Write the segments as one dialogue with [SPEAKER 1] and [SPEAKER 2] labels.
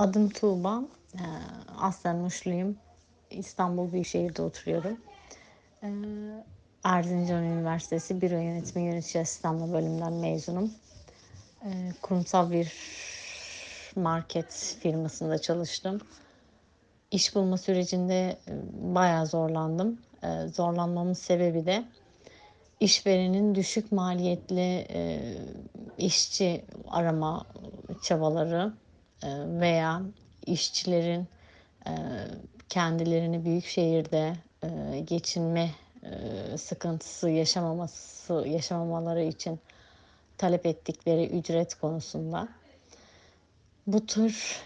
[SPEAKER 1] Adım Tuğba. Ee, Aslen Muşluyum. İstanbul Büyükşehir'de oturuyorum. Ee, Erzincan Üniversitesi Büro Yönetimi Yönetici Asistanlığı bölümünden mezunum. Ee, Kurumsal bir market firmasında çalıştım. İş bulma sürecinde e, bayağı zorlandım. Zorlanmamın sebebi de işverenin düşük maliyetli e, işçi arama çabaları veya işçilerin e, kendilerini büyük şehirde e, geçinme sıkıntısı yaşamaması yaşamamaları için talep ettikleri ücret konusunda bu tür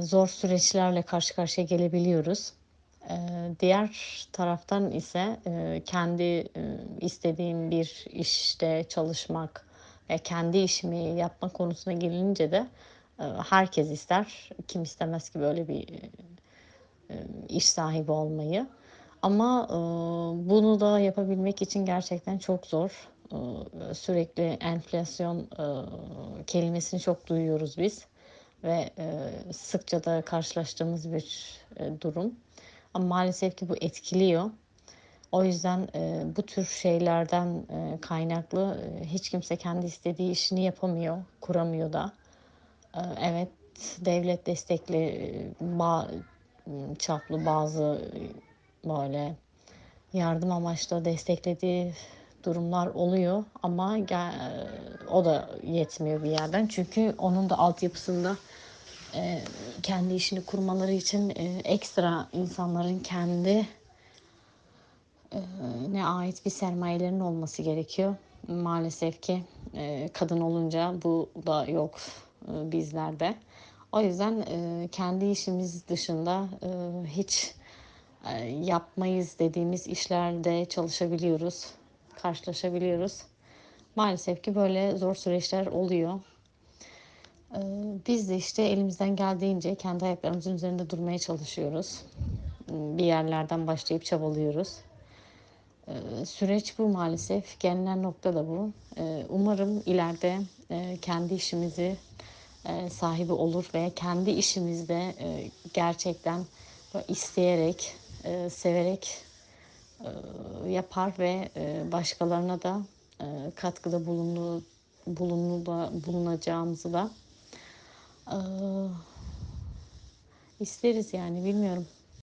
[SPEAKER 1] zor süreçlerle karşı karşıya gelebiliyoruz. Diğer taraftan ise kendi istediğim bir işte çalışmak ve kendi işimi yapma konusuna gelince de herkes ister. Kim istemez ki böyle bir iş sahibi olmayı. Ama bunu da yapabilmek için gerçekten çok zor. Sürekli enflasyon kelimesini çok duyuyoruz biz ve sıkça da karşılaştığımız bir durum. Ama maalesef ki bu etkiliyor. O yüzden e, bu tür şeylerden e, kaynaklı e, hiç kimse kendi istediği işini yapamıyor, kuramıyor da. E, evet, devlet destekli e, ba çaplı bazı e, böyle yardım amaçlı desteklediği durumlar oluyor ama gel, o da yetmiyor bir yerden çünkü onun da altyapısında e, kendi işini kurmaları için e, ekstra insanların kendi e, ne ait bir sermayelerin olması gerekiyor. Maalesef ki e, kadın olunca bu da yok e, bizlerde. O yüzden e, kendi işimiz dışında e, hiç e, yapmayız dediğimiz işlerde çalışabiliyoruz, karşılaşabiliyoruz. Maalesef ki böyle zor süreçler oluyor. Biz de işte elimizden geldiğince kendi ayaklarımızın üzerinde durmaya çalışıyoruz. Bir yerlerden başlayıp çabalıyoruz. Süreç bu maalesef. Gelinen nokta da bu. Umarım ileride kendi işimizi sahibi olur ve kendi işimizde gerçekten isteyerek, severek yapar ve başkalarına da katkıda bulunur, bulunacağımızı da isteriz yani bilmiyorum.